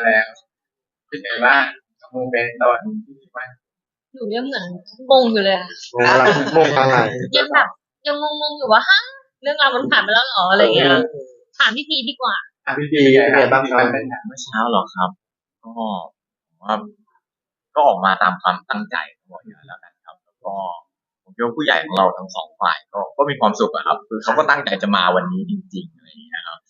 มาแล้วเป็นไงบ้างโมเมนต์ตอนที่มันหนูยังเหมือนงงอยู่เลยอะงงอะไรงงอะไรยังแบบยังงงๆอยู่ว่าฮะเรื่องราวมันผ่านไปแล้วเหรออะไรอย่างเงี้ยถามพี่พีดีกว่าอะพี่พีเป็นไงบ้างครับเมื่อเช้าเหรอครับก็ผมว่าก็ออกมาตามความตั้งใจบอกอย่างนั้นแล้วกันครับ แล้วก็ผมคิดว่าผู้ใหญ่ของเราทั้งสองฝ่ายก็ก็มีความสุขอะครับ คือเขาก็ตั้งใจจะมาวันนี้จริงๆอะไรอย่างเงี้ยครับแล้ว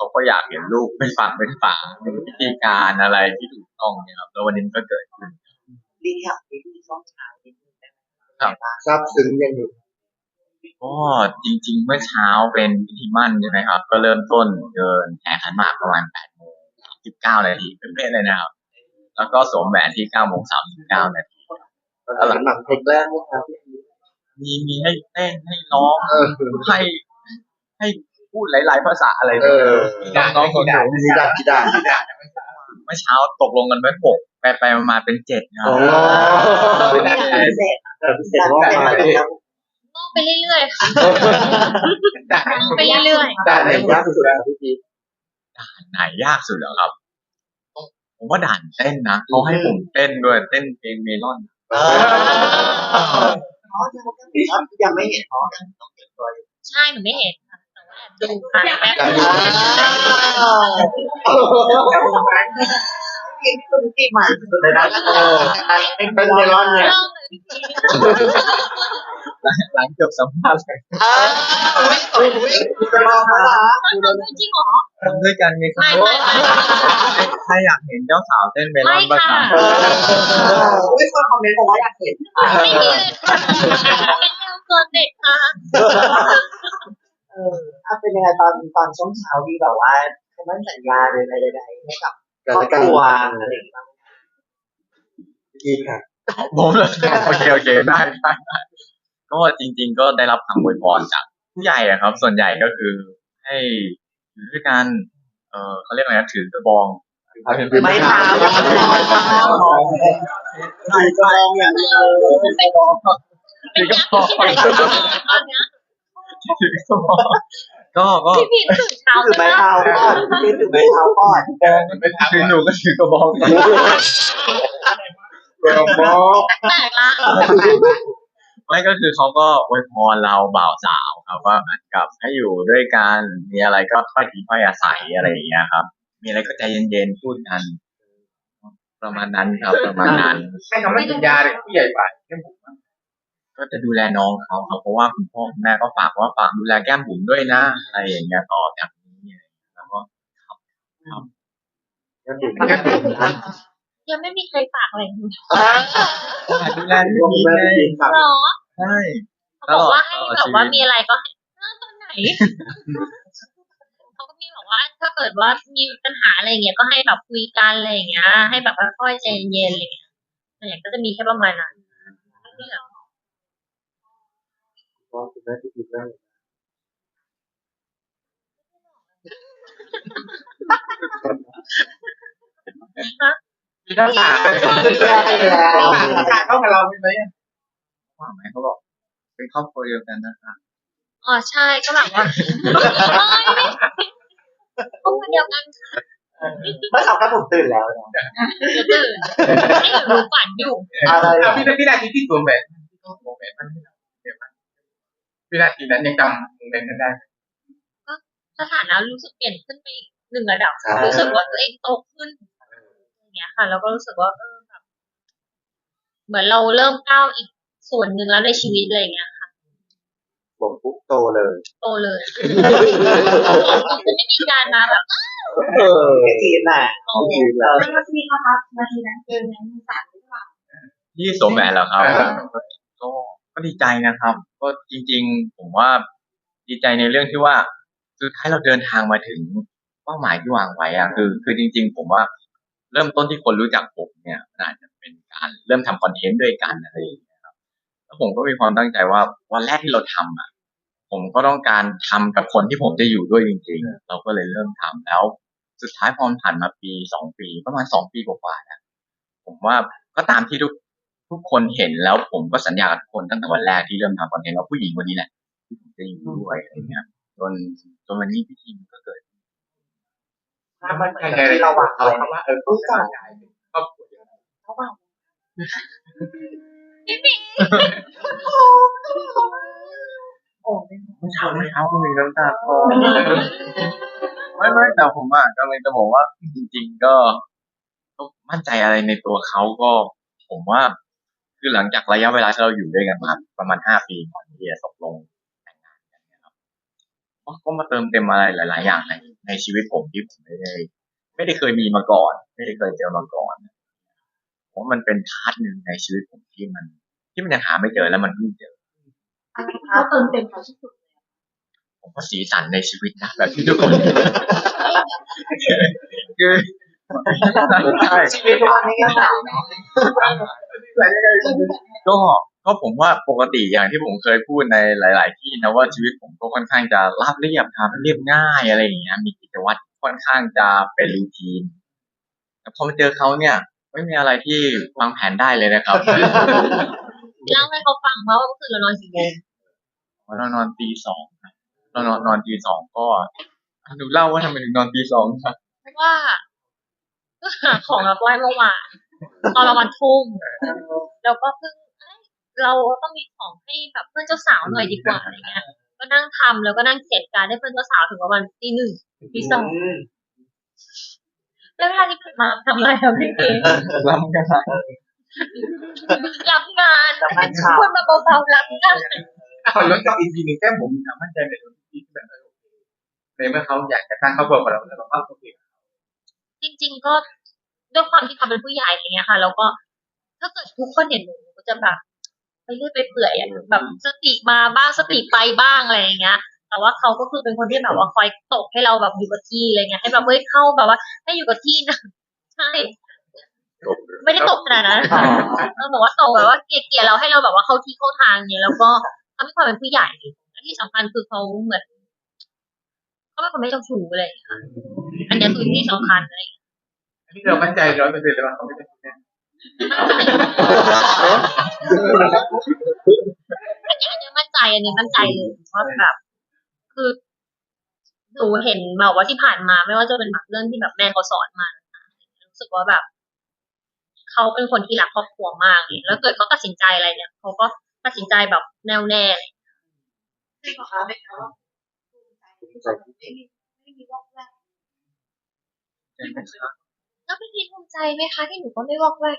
เขาก็อยากเห็นลูกเป็นฝั่งเป็นฝาเป็นวิธีการอะไรที่ถูกต้องเนี่ยครับแล้ววันนี้มันก็เกิดขึ้นรีแคปไปที่ช่วงเช้านิดนึงได้ไหมครับทราบซึ้งยังอยู่ก็จริง ๆ เมื่อเช้าเป็นพิธีมั่นใช่ไหมครับ ก็เริ่มต้นเดินแห่ขันหมากประมาณแปดโมงสิบเก้านาทีเป็นเพศเลยนะครับ แล้วก็สวมแหวนที่เก้าโมงสามสิบเก้านาทีตอนหลังเพลงแรกนะครับมีมีให้เต้นให้ร้องเออให้ให้ พูดหลาย ๆ ภาษาอะไรเออน้องๆคนหนูมีดักกีดาเมื่อเช้าตกลงกันไว้หกไปไปๆมาๆเป็นเจ็ดครัโอ้บพิเศษแต่พิเศษว่ามางอกไปเรื่อยๆค่ะด่างงอกไปเรื่อยด่านไหนยากสุดๆพี่พีด่านไหนยากสุดเหรอครับผมว่าด่านเต้นนะเขาให้ผมเต้นด้วยเต้นเพลงเมลอนอ๋อยังไม่เห็นอ๋อต้องเก็บตัวอยู่ๆใช่หนูไม่เห็น ดูค่ะแป๊บการนึดูงเห็นคุณที่มาเลยนะเออเป็นเมลอนเนี่ยเริ่มเลยพี่พีหลังจบสัมภาษณ์เลยอ่าอุ้ยอุ้ยอุ้ยจะมองมาทำด้วยจริงเหรอทำด้วยกันไหมครัไม่บไม่ไม่ใครอยากเห็นเจ้าสาวเต้นเมลไม่อนบ้างคค่ะรับอุ้ยคนคอมเมนต์บอกว่าอยากเห็นไม่มีเลยค่ะเป็นเรื่องเกินเด็กค่ะ เออถ้าเป็นยังไงตอนตอนช่วงเช้าที่แบบว่าคำมั่นสัญญาหรืออะไรใดๆให้กับกันครอบและกันครัวอะไรอย่างเงี้ยพี่ค่ะผมเลยโอเคโอเคได้ได้ได้ก็จริง ๆ ก็ได้รับคำอวยพรจากผู้ใหญ่อะครับ ส่วนใหญ่ก็คือให้อยู่ด้วยกัน เออเขาเรียกอะไรนะถือกระบองไม่เท้าใครจะลองอย่างเดียวเป็นเป็นยักษ์ที่ไหนตอน เนี้ยถือกระบองก็ก็พี่พีตื่นเช้าถือไปไม้แล้วเท้าก่อนพี่ถือไม้เท้าก่อนไม่ทำถือหนูก็ถือกระบองเบลโมแปลกละไม่ก็คือเขาก็อวยพรเราบ่าวสาวครับว่าเหมือนกับให้อยู่ด้วยกันมีอะไรก็ค่อยทีค่อยอาศัยอะไรอย่างเงี้ยครับ มีอะไรก็ใจเย็นๆพูดกันประมาณนั้นครับประมาณนั้นให้คำมั่นสัญญาเลยผู้ใหญ่ฝ่ายเข้มผม ก็จะดูแลน้องเขาครับเพราะว่าคุณพ่อคุณแม่ก็ฝากว่าฝากดูแลแก้มบุ๋มด้วยนะอะไรอย่างเงี้ยต่อจากนี้แล้วก็กันบุ๋มกันบุ๋มนะยังไม่มีใครฝากอะไรหนูดูแลพวกดีแม่ไงพี่ค่ะหรอใช่เขาบอกว่าให้แบบว่ามีอะไรก็ให้เออตอนไหนเขาก็มีแบบว่าถ้าเกิดว่ามีปัญหาอะไรอย่างเงี้ยก็ให้แบบคุยกันอะไรอย่างเงี้ย ให้แบบค่อยๆใจเย็นๆอะไรอย่างเงี้ยส่วนใหญ่ก็จะมีแค่ประมาณนั้นที่เหลื อว่าคุณแม่พี่พีได้มีท่าทางเข้ากับเราไหมว่าไหมเขาบอกเป็นครอบครัวเดียวกันนะคะอ๋อใช่ก็แบบว่าพวกคนเดียวกันเมื่อเช้าก็ผมตื่นแล้วจะตื่นให้หนูฝันอยู่อะไรพี่พี่นาทีที่สวมแหวนสวมแหวนมัน พี่นาทีนั้นยังจำโมเมนต์นั้นได้สถานะรู้สึกเปลี่ยนขึ้นไปอีกหนึ่งระดับรู้สึกว่าตัวเองโตขึ้นอย่างเงี้ยค่ะ แล้วก็รู้สึกว่าเออแบบเหมือนเราเริ่มก้าวอีกส่วนหนึ่งแล้วในชีวิตอะไรอย่างเงี้ยค่ะผมปุ๊บโตเลย โตเลยคือไม่มีการมาแบบเออแค่ทีนน่ะโตพี่พีแล้วนาทีนะคะนาทีนั้นเกินนั้นสามหรือเปล่าที่สวมแหวนแล้วครับก็ ก็ดีใจนะครับ ก็จริง ๆ ผมว่าดีใจในเรื่องที่ว่าสุดท้ายเราเดินทางมาถึงเป้าหมายที่วางไว้อะคือ คือจริง ๆ ผมว่าเริ่มต้นที่คนรู้จักผมเนี่ยนอาจจะเป็นการเริ่มทำคอนเทนต์ด้วยกันอะไรอย่างเงี้ยครับแล้วผมก็มีความตั้งใจว่าวันแรกที่เราทำอะผมก็ต้องการทำกับคนที่ผมจะอยู่ด้วยจริง ๆ เราก็เลยเริ่มทำแล้ว สุดท้ายพอมันผ่านมาปีสองปี ประมาณสองปีกว่าๆนะผมว่าก็ตามที่ทุก ทุกคนเห็นแล้วผมก็สัญญากับทุกคนตั้งแต่วันแรกที่เริ่มทำคอนเทนต์ว่าผู้หญิงคนนี้แหละที่ผมจะอยู่ด้วยอะไรเงี้ยจนจนวันนี้พิธีมันก็เกิดภามันเหมือนใครกับในที่เราหวังเขาว่าเออเขาจะย้ายครอบครัวเขาหวังโอ้เป็นเมื่อเช้าเมื่อเช้าก็มีน้ำตาคลอไม่ไม่แต่ผมอะก็เลยจะบอกว่าจริง ๆ ก็มั่นใจอะไรในตัวเขาก็ ผมว่า คือหลังจากระยะเวลาที่เราอยู่ด้วยกันมาประมาณห้าปีก่อนที่จะตกลงแต่งงานกันเนี่ยครับก็ก็มาเติมเต็มอะไรหลาย ๆ อย่างในในชีวิตผมที่ผมไม่ได้ไม่ได้เคยมีมาก่อน ไม่ได้เคยเจอมาก่อนเพราะมันเป็นพาร์ทหนึ่งในชีวิตผมที่มัน ที่มันยังหาไม่เจอแล้วมันเพิ่งเจอเขาเติมเต็มเขาที่สุดผมว่าสีสันในชีวิตนะแบบที่ทุกคนคือ ใช่ชีวิตวันนี้ก็หนาวเนาะก็ก็ผมว่าปกติอย่างที่ผมเคยพูดในหลาย ๆ ที่นะว่าชีวิตผมก็ค่อนข้างจะราบเรียบครับเรียบง่ายอะไรอย่างเงี้ยมีกิจวัตรค่อนข้างจะเป็นรูทีนแต่พอมาเจอเขาเนี่ย ไม่มีอะไรที่วางแผนได้เลยนะครับเล่าให้เขาฟังเพราะว่าเมื่อคืนเรานอนกี่โมงเรานอนตีสองครับเรานอนนอนตีสองก็หนูเล่าว่าทำไมถึงนอนตีสองครับเพราะว่าก็ หาของมาไหว้เมื่อวานตอนเราวันทุ่มแล้วก็เพิ่งเอ้ยเราต้องมีของให้แบบเพื่อนเจ้าสาวหน่อยดีกว่าอะไรเงี้ย ก็นั่งทำแล้วก็นั่งเขียนการดให้เพื่อนเจ้าสาวถึงประมาณตีหนึ่งตีสองแล้วเวลาที่ผ่านมาทำอะไรครับพี่เก๋ล้ำกันรับงานแล้วมันเช้าพูดมาเบาๆรับงานขอย้อนกลับอีกทีหนึ่งแค่ผมมีความมั่นใจในตัวที่แบบเออโอเคในเมื่อเขาอยากจะสร้างครอบครัวกับเราแล้วเราก็โอเคจริง ๆ ก็ ด้วยความที่เขาเป็นผู้ใหญ่อะไรเงี้ยค่ะ แล้วก็ถ้าเกิดทุกคนเห็นหนูก็จะแบบไปเรื่อยไปเปื่อยอะแบบสติมาบ้างสติไปบ้างอะไรอย่างเงี้ย แต่ว่าเขาก็คือเป็นคนที่แบบว่าคอยตกให้เราแบบอยู่กับที่อะไรเงี้ยให้แบบเฮ้ยเข้าแบบว่า ให้อยู่กับที่นะใช่ไม่ได้ตกขนาดนั้นค่ะเออบอกว่าตกแบบว่าเกลียดๆเราให้เราแบบว่าเข้าที่เข้าทางเนี่ยแล้วก็เขามีความเป็นผู้ใหญ่และที่สำคัญคือเขาเหมือนเขาเป็นคนไม่เจ้าชู้เลยค่ะอันเนี้ยคือที่สำคัญเลย อันนี้เรามั่นใจร้อยเปอร์เซ็นต์เลยว่าเขาไม่ได้แน่อันนี้อันเนี้มั่นใจอันเนี้มั่นใจเลยว่าแบบคือหนูเห็นแบบว่าที่ผ่านมา ไม่ว่าจะเป็นแบบเรื่องที่แบบแม่เขาสอนมารู้สึกว่าแบบเขาเป็นคนที่รักครอบครัวมากเลยแล้วเกิดเขาตัดสินใจอะไรเนี่ยเขาก็ตัดสินใจแบบแน่วแน่เลยไม่บอกเขาไม่เขาภูมิใจที่สุดไม่มีไม่มีวอกแวก แล้วพี่พีภูมิใจไหมคะที่หนูก็ไม่วอกแวก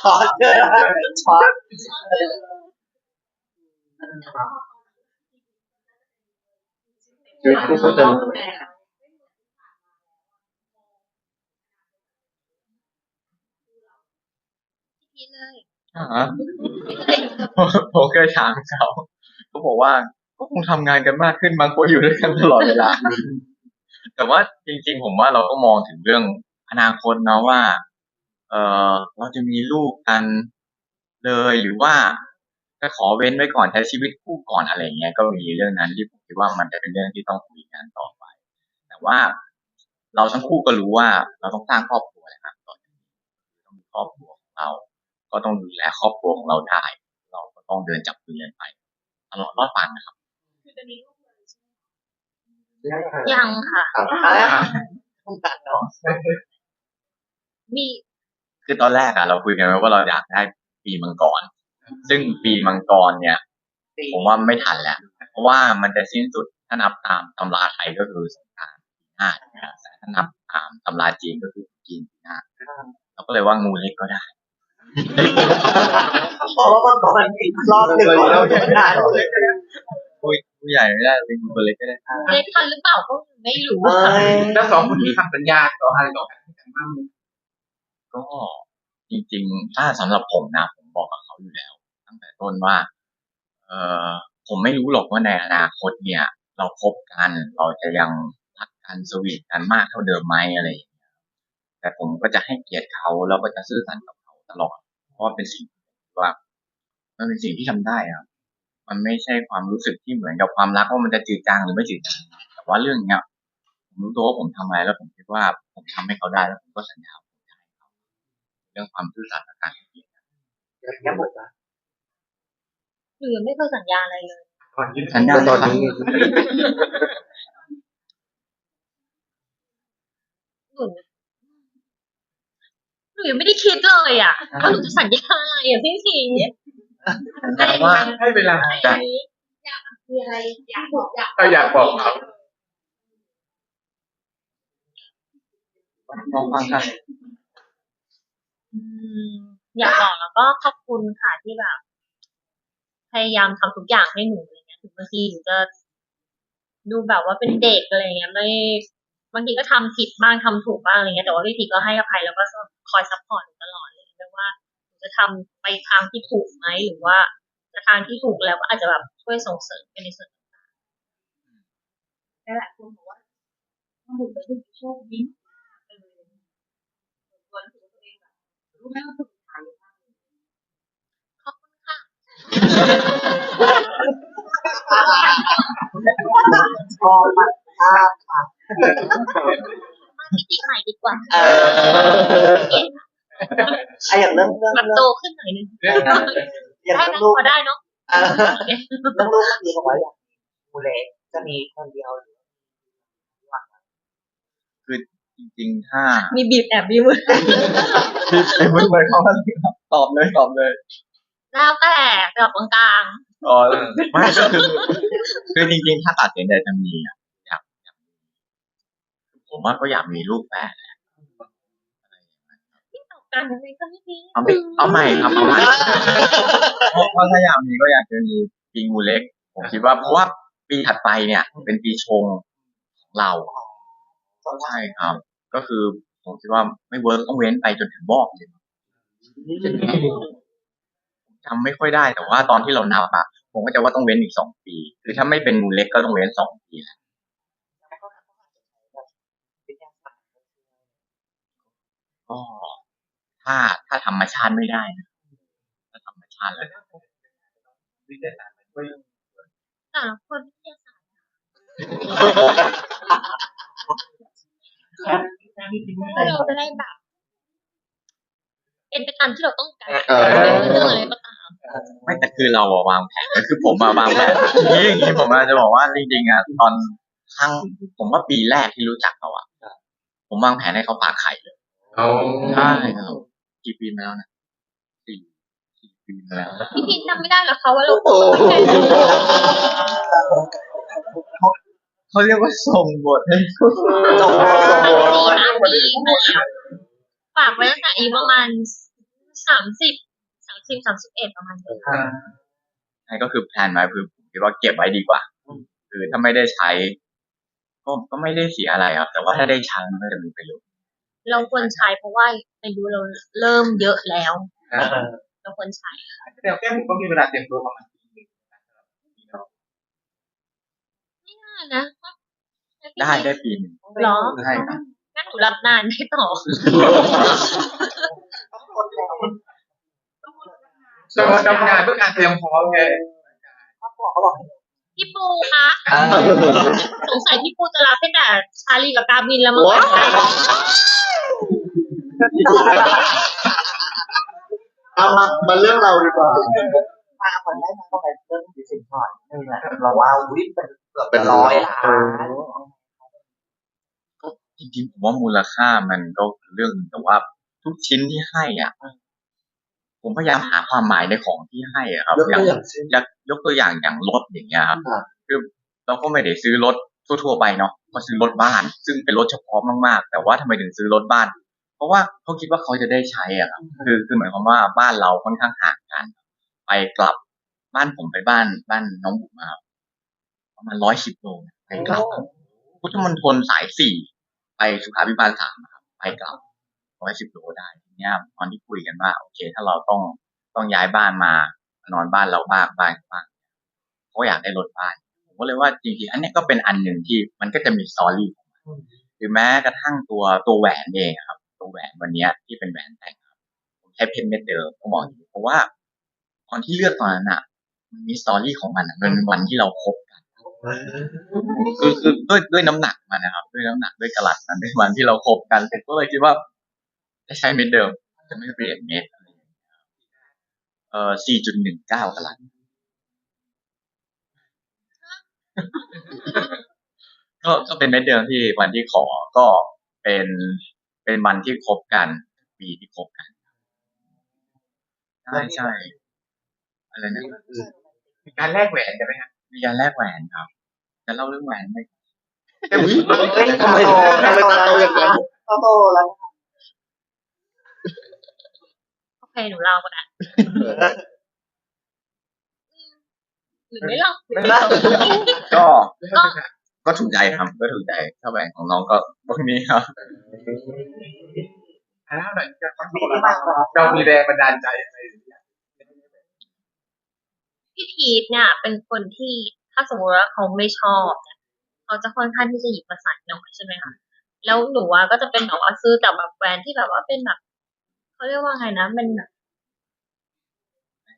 ช็อตเลยช็อตชีวิตคู่ก็จะพี่เลยอ่าฮะผมผมเคยถามเขาเขาบอกว่า ก็คงทำงานกันมากขึ้นบางคนอยู่ด้วยกันตลอดเวลา แต่ว่าจริง ๆ ผมว่าเราก็มองถึงเรื่องอนาคตนะว่า เออเราจะมีลูกกันเลยหรือว่าจะขอเว้นไว้ก่อนใช้ชีวิตคู่ก่อนอะไรเงี้ยก็มีเรื่องนั้นที่ผมคิดว่ามันจะเป็นเรื่องที่ต้องคุยกันต่อไป แต่ว่าเราทั้งคู่ก็รู้ว่าเราต้องสร้างครอบครัวนะครับต่อจากนี้ต้องมีครอบครัวของเรา ก็ต้องดูแลครอบครัวของเราได้ เราก็ต้องเดินจับมือกันไปตลอดรอดฟังนะครับ จะมีลูกเลยยังค่ะเนาะมีคือตอนแรกอะเราคุยกันไว้ว่าเราอยากได้ปีมังกร ซึ่งปีมังกรเนี่ย ผมว่าไม่ทันแล้ว เพราะว่ามันจะสิ้นสุดถ้านับตามตำราไทยก็คือสงกรานต์ปีหน้านะครับแต่ถ้านับตามตำราจีนก็คือจีนปีหน้าเราก็เลยว่างูเล็กก็ได้เพราะว่ามันก่อนอีกรอบหนึ่งเราจะนานเลย ผู้ผู้ใหญ่ไม่ได้เป็นงูตัวเล็กก็ได้เล็กทันหรือเปล่าก็ไม่รู้เอ้ค่ะยแล้วสองคนนี้ทำสัญญาต่ออะไรต่อกันกันบ้างไหมก็จริงๆ ถ้าสำหรับผมนะ ผมบอกกับเขาอยู่แล้ว ตั้งแต่ต้นว่า เออผมไม่รู้หรอกว่าในอนาคตเนี่ย เราคบกันเราจะยังรักกันสวีทกันมากเท่าเดิมไหมอะไรอย่างเงี้ยแต่ผมก็จะให้เกียรติเขาแล้วก็จะซื่อสัตย์กับเขาตลอด เพราะว่าเป็นสิ่งที่ว่ามันเป็นสิ่งที่ทำได้ครับ มันไม่ใช่ความรู้สึกที่เหมือนกับความรักว่ามันจะจืดจางหรือไม่จืดจางแต่ว่าเรื่องเนี้ยผมรู้ตัวว่าผมทำอะไรแล้วผมคิดว่าผมทำให้เขาได้แล้วผมก็สัญญาว่าผมจะให้เขาเรื่องความซื่อสัตย์และการให้เกียรติแค่หมดละหนูยังไม่เคยสัญญาอะไรเลยก่อนที่สัญญาณตอนนี้หนูหนูยังไม่ได้คิดเลยอะว่าหนูจะสัญญาอะไรอะพี่พีช แต่ว่าให้เวลาจะมีอะไรอยากบอกอยากก็อยากบอกเขามองฟังกันอยากบอกแล้วก็ขอบคุณค่ะที่แบบ พยายามทำทุกอย่างให้หนูอะไรเงี้ยถึงบางทีหนูจะดูแบบว่าเป็นเด็กอะไรเงี้ยไม่บางทีก็ทำผิดบ้างทำถูกบ้างอะไรเงี้ยแต่ว่าพี่พีก็ให้อภัยแล้วก็คอยซัพพอร์ตหนูตลอดเลยไม่ว่า จะทำไปทางที่ถูกไหมหรือว่าจะทางที่ถูกแล้วก็อาจจะแบบช่วยส่งเสริมไปในส่วนหลายคนบอกว่าหนูเป็นโชคดีเออส่วนตัวเองแบบรู้ไหมว่าสุดท้ายขอบคุณค่ะชอบมากภาพค่ะมาที่ปีใหม่ดีกว่า เออไอะอย่างเรื่องเรื่องแบบเรื่โตองขึ้นหน่อยนึงอย่างได้เรื่องนะลูกพอได้เนาะเออเรื่องลูกเมื่อกี้บอกว่าอยากดูเล็กจะมีคนเดียวหรือจริงๆ ถ้า มีบีบแอบบีบมือที่ไอ้มึงเลยเขาตอบเลยตอบเลยแล้วแต่แบบกลางอ๋อไม่ก็คือคือจริงๆ ถ้าตัดสินใจจะมีอะอยากอยากผมว่าก็อยากมีลูกแฝดๆที่ต อบกันยังไงก็ไม่ดีเอาไปเอาใหม่ครับเอาใหม่เพราะเพราะถ้าอยากมีก็อยากจะมีปีงูเล็ก ผมคิดว่าเพราะว่าปีถัดไปเนี่ย เป็นปีชงของเราใช่ครับ ก็คือผมคิดว่าไม่เวิร์กต้องเว้นไปจนถึงบอกเลยจำไม่ค่อยได้แต่ว่าตอนที่เรานับอะผมก็จะว่าต้องเว้นอีกสองปี คือถ้าไม่เป็นงูเล็กก็ต้องเว้นสองปีแหละก็ ถ้าถ้าธรรมชาติไม่ได้นะถ้าธรรมชาติแล้ววิทยาศาสตร์มันช่วยแต่ละคนวิทยาศาสตร์เราจะได้แบบเป็นไปตามที่เราต้องการเออไม่ว่าเรื่องอะไรก็ตามไม่แต่คือเราอะวางแผนคือผมอะวางแผนนี่อย่างนี้ผมอาจจะบอกว่าจริงๆอะตอนครั้งผมว่าปีแรกที่รู้จักเขาอะผมวางแผนให้เขาฝากไข่เลยเอาใช่ครับ กี่ปีมาแล้วนะสี่สี่ปีมาแล้วพี่พินจำไม่ได้หรอคะว่าเราโอ้โหเขาเรียกว่าส่งบทให้จบสี่ห้าปีมาฝากไว้ตั้งแต่อายุประมาณสามสิบสามสิบสามสิบเอ็ดประมาณนี้ใช่ก็คือแพลนไว้คือผมคิดว่าเก็บไว้ดีกว่า คือถ้าไม่ได้ใช้ก็ก็ไม่ได้เสียอะไรครับ แต่ว่าถ้าได้ใช้มันก็จะมีประโยชน์ เราควรใช้เพราะว่าอายุเราเริ่มเยอะแล้ว เราควรใช้แต่แก้ผมก็มีเวลาเตรียมตัวประมาณปีหนึงนะครับน่านะได้ได้ปีหนึ่งเหรอใช่ครับงั้นหนูรับนานได้ต่อสมมติทำงานเพื่อการเตรียมพร้อมไงครอบครัวเขาบอกพี่ปูคะสงสัยพี่ปูจะรับตั้งแต่ชาลีกับกามินแล้วมั้งคะ เอามามาเรื่องเราดีกว่ามาคนได้มาก็ไปเรื่องดิสินพอร์ตนึงแหละเราว่าวิ่งเป็นเกือบร้อยล้านก็จริงๆผมว่ามูลค่ามันก็เรื่องแต่ว่าทุกชิ้นที่ให้อะผมพยายามหาความหมายในของที่ให้อะครับยกอย่างตัวอย่างเช่นยกยกตัวอย่างอย่างรถอย่างเงี้ยครับคือเราก็ไม่ได้ซื้อรถทั่วๆไปเนาะก็ซื้อรถบ้าน ซึ่งเป็นรถเฉพาะมากๆ แต่ว่าทำไมถึงซื้อรถบ้าน ราะว่าเขาคิดว่าเขาจะได้ใช้อะครับคือคือหมายความว่าบ้านเราค่อนข้างห่างกัน ไปกลับบ้านผมไปบ้านบ้านน้องบุ๋มอะครับประมาณร้อยสิบโลนะไปกลับพุทธมณฑลสายสี่ไปสุขาพิบาลสามอะครับไปกลับร้อยสิบโลได้ทีเนี้ยตอนที่คุยกันว่าโอเค ถ้าเราต้องต้องย้ายบ้านมานอนบ้านเราบ้างบ้างบ้างเขาอยากได้รถบ้านผมก็เลยว่าจริงๆอันเนี้ยก็เป็นอันหนึ่งที่มันก็จะมีสตอรี่ของมันหรือแม้กระทั่งตัวตัวแหวนเองอะครับ ตัวแหวนวันนี้ที่เป็นแหวนแต่งครับผมใช้เพชรเม็ดเดิมก็บอกอย่างนี้เพราะว่าตอนที่เลือกตอนนั้นอะ มันมีสตอรี่ของมันอะมันเป็นวันที่เราคบกันคือคือด้วยด้วยน้ำหนักมันนะครับ ด้วยน้ำหนักด้วยกระลัดมันด้วยวันที่เราคบกันเสร็จก็เลยคิดว่าจะใช้เม็ดเดิม จะไม่เปลี่ยนเม็ดอะไรอย่างเงี้ยครับเอ่อ4.19กระลัดก็ก็เป็นเม็ดเดิมที่วันที่ขอก็เป็น เป็นวันที่คบกันปีที่คบกันใช่ใช่อะไรนะมีการแลกแหวนใช่ไหมครับมีการแลกแหวนครับจะเล่าเรื่องแหวนไหมเฮ้ยทำไมโตทำไมต้องเอาอย่างนั้นเขาโตแล้วโอเคหนูเล่าก็ได้หรือไม่เล่าไม่ได้ก็ ก็ก็ถูกใจครับก็ถูกใจถ้าแหวนของน้องก็พวกนี้ครับแล้วหน่อยจะฟังมีที่มาก่อนเรามีแรงบันดาลใจอะไรหรือยังพี่พีทเนี่ย เป็นคนที่ถ้าสมมติว่าเขาไม่ชอบเนี่ยเขาจะค่อนข้างที่จะหยิบมาใส่หน่อยใช่ไหมคะแล้วหนูว่าก็จะเป็นแบบว่าซื้อแต่แบบแบรนด์ที่แบบว่าเป็นแบบเขาเรียกว่าไงนะเป็นแบบ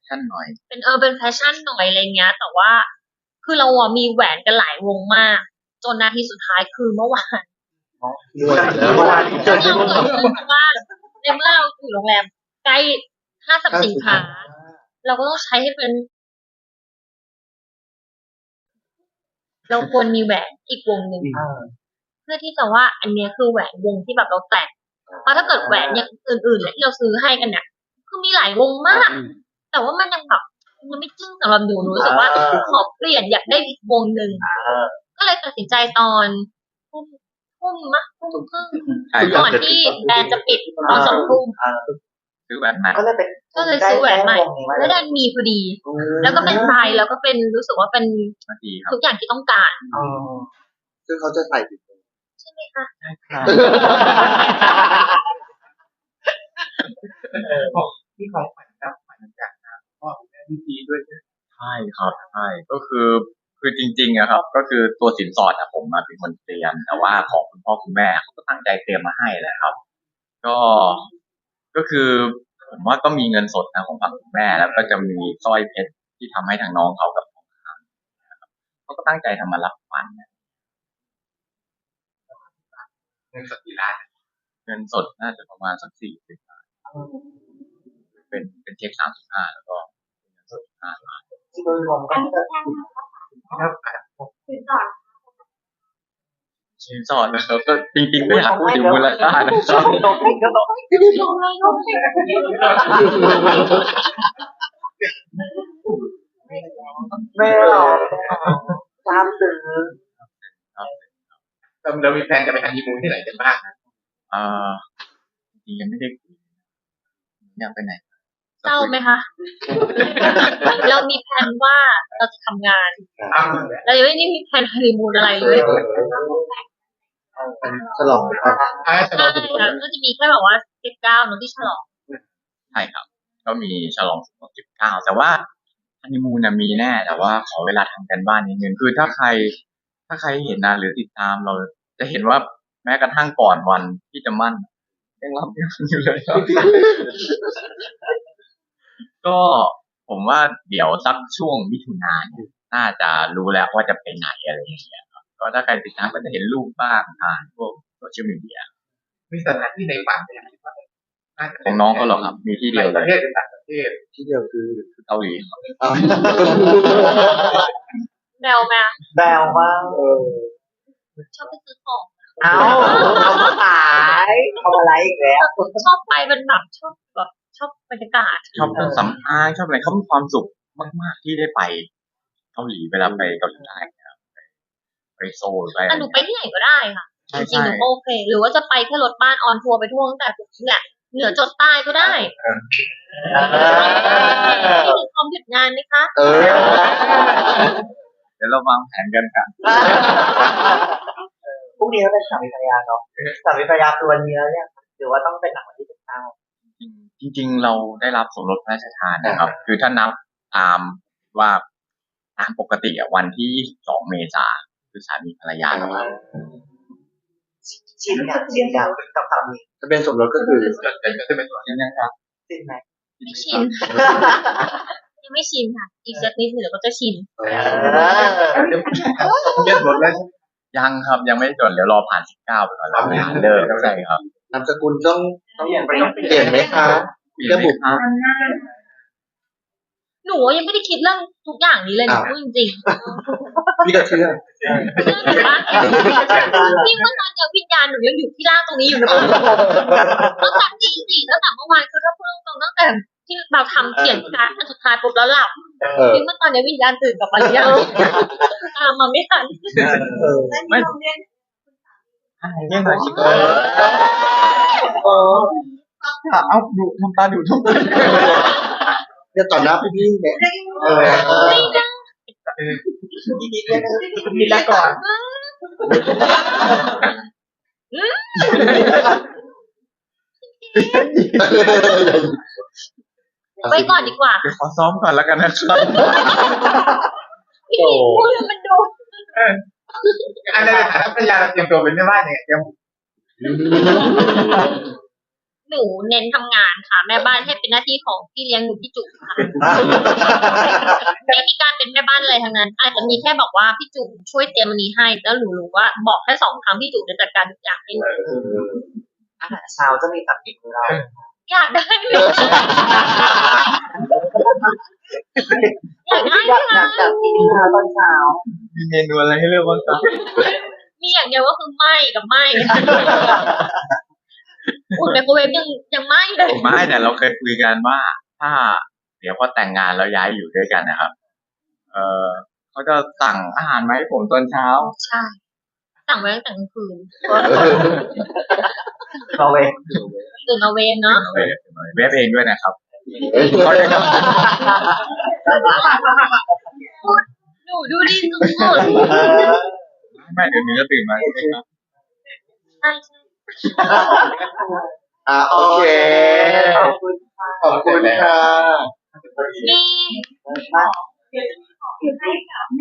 ท่านหน่อย เป็นเออเป็นแฟชั่นหน่อยอะไรเงี้ย แต่ว่าคือเราอะมีแหวนกันหลายวงมาก จนนาทีสุดท้ายคือเมื่อวานรวยเมื่อวานเราเกิดขึ้นว่าในเมื่อเราอยู่โรงแรมใกล้ห้างสรรพสินค้า เราก็ต้องใช้ให้เป็น เราควรมีแหวนอีกวงหนึ่งเพื่อที่จะว่าอันเนี้ยคือแหวนวงที่แบบเราแต่งเพราะถ้าเกิดแหวนอย่างอื่นๆเนี่ยที่เราซื้อให้กันเนี่ยคือมีหลายวงมาก แต่ว่ามันยังแบบมันไม่จึ้งสำหรับหนูหนูรู้สึกว่าขอเปลี่ยนอยากได้อีกวงหนึ่ง ก็เลยตัดสินใจตอนทุ่มทุ่มมะทุ่มครึ่งใช่ก่อนที่แบรนด์จะปิดตอนสองทุ่มซื้อแหวนมาก็เลยเป็นก็เลยซื้อแหวนใหม่ได้แล้วดันมีพอดี แล้วก็เป็นไซส์แล้วก็เป็นรู้สึกว่าเป็นนาทีครับทุกอย่างที่ต้องการอ๋อซึ่งเขาจะใส่ผิดใช่ไหมคะที่ของขวัญรับขวัญจากทางพ่อแม่พี่พีด้วยใช่ไหมใช่ครับใช่ก็คือ คือจริงๆอะครับ ก็คือตัวสินสอดอะผมมาเป็นคนเตรียม แต่ว่าของคุณพ่อคุณแม่เขาก็ตั้งใจเตรียมมาให้แหละครับ ก็ก็คือผมว่าก็มีเงินสดนะของฝั่งคุณแม่แล้วก็จะมีสร้อยเพชรที่ทำให้ทางน้องเขากับทองคำนะครับเขาก็ตั้งใจทำมารับขวันเงินสดกี่ล้านเงินสดน่าจะประมาณสักสี่สิบบาทเป็นเป็นเช็คสามสิบห้าแล้วก็เงินสดห้าล้านที่โดยรวมก็ จะแล้วอะคือก่อนสินสอดนะครับก็จริงๆไม่อยากพูดถึงมูลค่านะครับตกให้ก็ตกลงเลยลงเลยไม่หรอกตามซื้อเราเรามีแผนจะไปฮันนีมูนที่ไหนกันบ้างเอ่อจริงๆยังไม่ได้คุยอยากไปไหน เศร้าไหมคะ เรามีแผนว่าเราจะทำงานอ้าวเรายังไม่ได้มีแผนฮันนีมูนอะไรเลยฉลองอ่าฉลใช่องค่ะก็จะมีแค่แบบว่าเจ็ดเก้าเนอะที่ฉลอง ใช่ครับ ก็มีฉลองครบสิบเก้าแต่ว่าฮันนีมูนน่ะมีแน่ แต่ว่าขอเวลาทำกันบ้านนิดนึงคือถ้าใคร ถ้าใครเห็นนะหรือติดตามเรา จะเห็นว่าแม้กระทั่งก่อนวันที่จะมั่นยังรับงานอยู่เลยครับ ก็ผมว่าเดี๋ยวสักช่วงมิถุนายนเนี่ยน่าจะรู้แล้วว่าจะไปไหนอะไรอย่างเงี้ยครับก็ถ้าใครติดตามก็จะเห็นรูปบ้างผ่านพวกโซเชียลมีเดียมีสถานที่ในฝันไหมครับว่าน่าจะของน้องเขาหรอกครับ มีที่เดียวในเลประยเทศหรือต่างประเทศที่เดียวคือเกาหลีครับอ้าวแบลแมวแบวมากเออชอบไปซื้อของเอาเอามาขายเอามาไลฟ์อีกแล้วชอบไปเป็นแบบชอบแบบ ชอบบรรยากาศชอบเครื่องสำอางชอบอะไรเขามีความสุขมาก ๆ ที่ได้ไปเกาหลีเวลาไปเกาหลีใต้นะครับไปไปโซลไปอะไรแต่หนูไปที่ไหนก็ได้ค่ะใช่จริงๆใช่หนูก็โอเค หรือว่าจะไปแค่รถบ้านออนทัวร์ไปทั่วตั้งแต่ถึงเนี่ยเหนือจดใต้ก็ได้นี่คือความหยุดงานไหมคะเออเดี๋ยวเราวางแผนกันกันพรุ่งนี้ก็เป็นสามีภรรยาเนาะสามีภรรยาคือวันนี้แล้วเนี่ยหรือว่าต้องเป็นหลังวันที่สิบเก้า จริง ๆ เราได้รับสมรสพระราชทานนะครับ คือถ้านับตามว่าตามปกติอะวันที่2เมษาคือสามีภรรยาเราครับชินอย่างชินอย่างกับสามีทะเบียนสมรสก็คือเกิดเกิดขึ้นเป็นตัวจริงนะครับชินไหมไม่ชินยังไม่ชินค่ะ อีกสักนิดหนึ่งเดี๋ยวก็จะชินเอเอออเรียบหมดแล้วใช่ไหมยังครับยังไม่ได้จดเดี๋ยวรอผ่าน 19ไปก่อนแล้วผ่านเลิกใช่ครับ นามสกุลต้องต้องเปลี่ยนไปต้องเปลี่ยนเปลี่ยนไหมคะเปลี่ยนไหมครับพหนูยังไม่ได้คิดเรื่องทุกอย่างนี้เลยหนูพูดจริงๆพี่ก็เชื่อพี่เมื่อวานเจอวิญญาณหนูยังอยู่ที่ล่างตรงนี้อยู่นะตั้งแต่ตีสี่ตั้งแต่เมื่อวานคือถ้าพูดตรงๆตั้งแต่ที่เราทำเขียนการดอันสุดท้ายปุ๊บแล้วหลับเออพี่เมื่อตอนนี้วิญญาณตื่นกลับมาหรือยังตามมาไม่ทันเออไม่ต้ องเรียนเรื่องอะไรชิคเออเออเอาดูทำตาดูทุกคนเนี่ยต่อหน้าพี่พี่ๆเนี่ยเออเออไม่ได้มีแล้วก่อนไปก่อนดีกว่า เดี๋ยวขอซ้อมก่อนแล้วกันนะครับพี่พูดมันดู อันในฐานะภรรยาเราเตรียมตัวเป็นแม่บ้านยังไงเตรียมหนูเน้นทำงานค่ะ แม่บ้านให้เป็นหน้าที่ของพี่เลี้ยงหนูพี่จุ๋มค่ะไม่มีการเป็นแม่บ้านอะไรทั้งนั้น อาจจะมีแค่บอกว่าพี่จุ๋มช่วยเตรียมอันนี้ให้ แล้วหนูรู้ว่าบอกแค่สองครั้งพี่จุ๋มจะจัดการทุกอย่างให้หนูอาหารเช้าจะมีตับติดของเราอยากได้ไหม อยากได้อยากอยากอยากกินข้าวตอนเช้ามีเมนูอะไรให้เลือกบ้างครับมีอย่างเดียวก็คือไหมกับไหมอุ่นไมโครเวฟยังยังไหมเลยไม่แต่เราเคยคุยกันว่า ถ้า เดี๋ยวพอแต่งงานแล้วย้ายอยู่ด้วยกันนะครับ เออเขาจะสั่งอาหารมาให้ผมตอนเช้า ใช่ สั่งไว้ตั้งแต่กลางคืนเราเองตื่นมาเวรเนาะเวฟเวฟเองด้วยนะครับ เขาได้ครับหนูดูดีสุดไม่เดี๋ยวนี้จะตื่นมาใช่ไหมครับใช่ใช่อะโอเคขอบคุณค่ะขอบคุณค่ะมี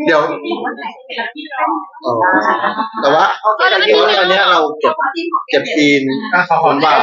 เดี๋ยวแต่ว่าตอนนี้เราเก็บเก็บซีนขอขอหวา